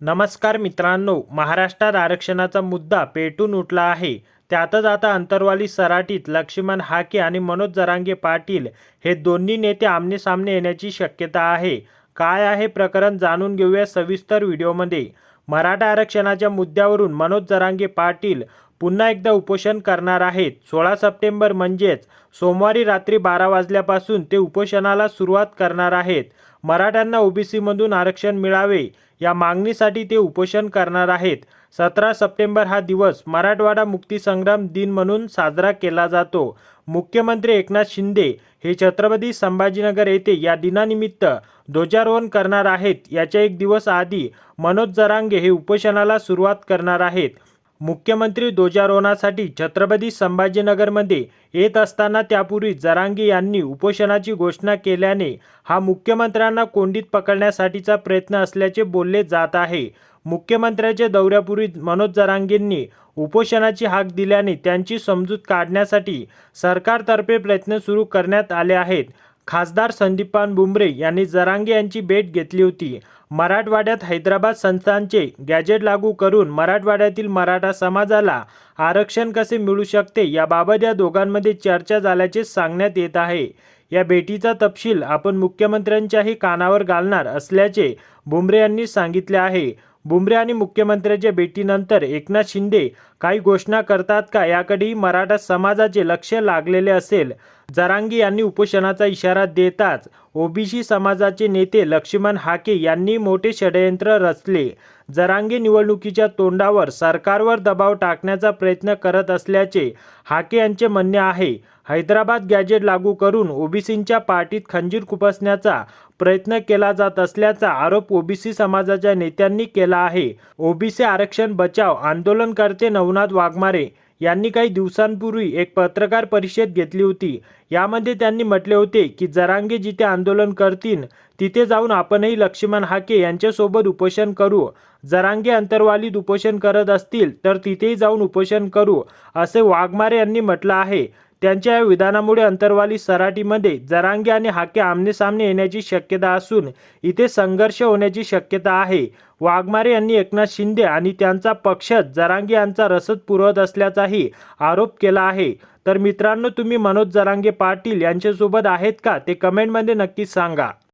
नमस्कार मित्रांनो महाराष्ट्रात आरक्षणाचा मुद्दा पेटून उठला आहे. त्यातच आता अंतरवाली सराटीत लक्ष्मण हाके आणि मनोज जरांगे पाटील हे दोन्ही नेते आमनेसामने येण्याची शक्यता आहे. काय आहे प्रकरण जाणून घेऊया सविस्तर व्हिडिओमध्ये. मराठा आरक्षणाच्या मुद्द्यावरून मनोज जरांगे पाटील पुन्हा एकदा उपोषण करणार आहेत. सोळा सप्टेंबर म्हणजेच सोमवारी रात्री बारा वाजल्यापासून ते उपोषणाला सुरुवात करणार आहेत. मराठ्यांना ओबीसीमधून आरक्षण मिळावे या मागणीसाठी ते उपोषण करणार आहेत. सतरा सप्टेंबर हा दिवस मराठवाडा मुक्तीसंग्राम दिन म्हणून साजरा केला जातो. मुख्यमंत्री एकनाथ शिंदे हे छत्रपती संभाजीनगर येथे या दिनानिमित्त ध्वजारोहण करणार आहेत. याच्या एक दिवस आधी मनोज जरांगे हे उपोषणाला सुरुवात करणार आहेत. मुख्यमंत्री ध्वजारोहणासाठी छत्रपती संभाजीनगरमध्ये येत असताना त्यापूर्वी जरांगे यांनी उपोषणाची घोषणा केल्याने हा मुख्यमंत्र्यांना कोंडीत पकडण्यासाठीचा प्रयत्न असल्याचे बोलले जात आहे. मुख्यमंत्र्यांच्या दौऱ्यापूर्वी मनोज जरांगेंनी उपोषणाची हाक दिल्याने त्यांची समजूत काढण्यासाठी सरकारतर्फे प्रयत्न सुरू करण्यात आले आहेत. खासदार संदीपान बुमरे यांनी जरांगे यांची भेट घेतली होती. मराठवाड्यात हैदराबाद संस्थांचे गॅजेट लागू करून मराठवाड्यातील मराठा समाजाला आरक्षण कसे मिळू शकते याबाबत या दोघांमध्ये चर्चा झाल्याचे सांगण्यात येत आहे. या भेटीचा तपशील आपण मुख्यमंत्र्यांच्याही कानावर घालणार असल्याचे बुमरे यांनी सांगितले आहे. बुमरे आणि मुख्यमंत्र्यांच्या भेटीनंतर एकनाथ शिंदे काही घोषणा करतात का याकडेही मराठा समाजाचे लक्ष लागलेले असेल. जरांगी यांनी उपोषणाचा इशारा देताच ओबीसी समाजाचे नेते लक्ष्मण हाके यांनी मोठे षडयंत्र रचले. जरांगे निवडणुकीच्या तोंडावर सरकारवर दबाव टाकण्याचा प्रयत्न करत असल्याचे हाके यांचे म्हणणे आहे. हैदराबाद गॅजेट लागू करून ओबीसींच्या पार्टीत खंजीर खुपसण्याचा प्रयत्न केला जात असल्याचा आरोप ओबीसी समाजाच्या नेत्यांनी केला आहे. ओबीसी आरक्षण बचाव आंदोलनकर्ते नवनाथ वाघमारे यांनी काही दिवसांपूर्वी एक पत्रकार परिषद घेतली होती. यामध्ये त्यांनी म्हटले होते की जरांगे जिथे आंदोलन करतील तिथे जाऊन आपणही लक्ष्मण हाके यांच्यासोबत उपोषण करू. जरांगे अंतरवालीत उपोषण करत असतील तर तिथेही जाऊन उपोषण करू असे वाघमारे यांनी म्हटलं आहे. त्यांच्या या विधानामुळे अंतरवाली सराटीमध्ये जरांगे आणि हाके आमनेसामने येण्याची शक्यता असून इथे संघर्ष होण्याची शक्यता आहे. वाघमारे यांनी एकनाथ शिंदे आणि त्यांचा पक्षच जरांगे यांचा रसद पुरवत असल्याचाही आरोप केला आहे. तर मित्रांनो तुम्ही मनोज जरांगे पाटील यांच्यासोबत आहेत का? ते कमेंटमध्ये नक्की सांगा.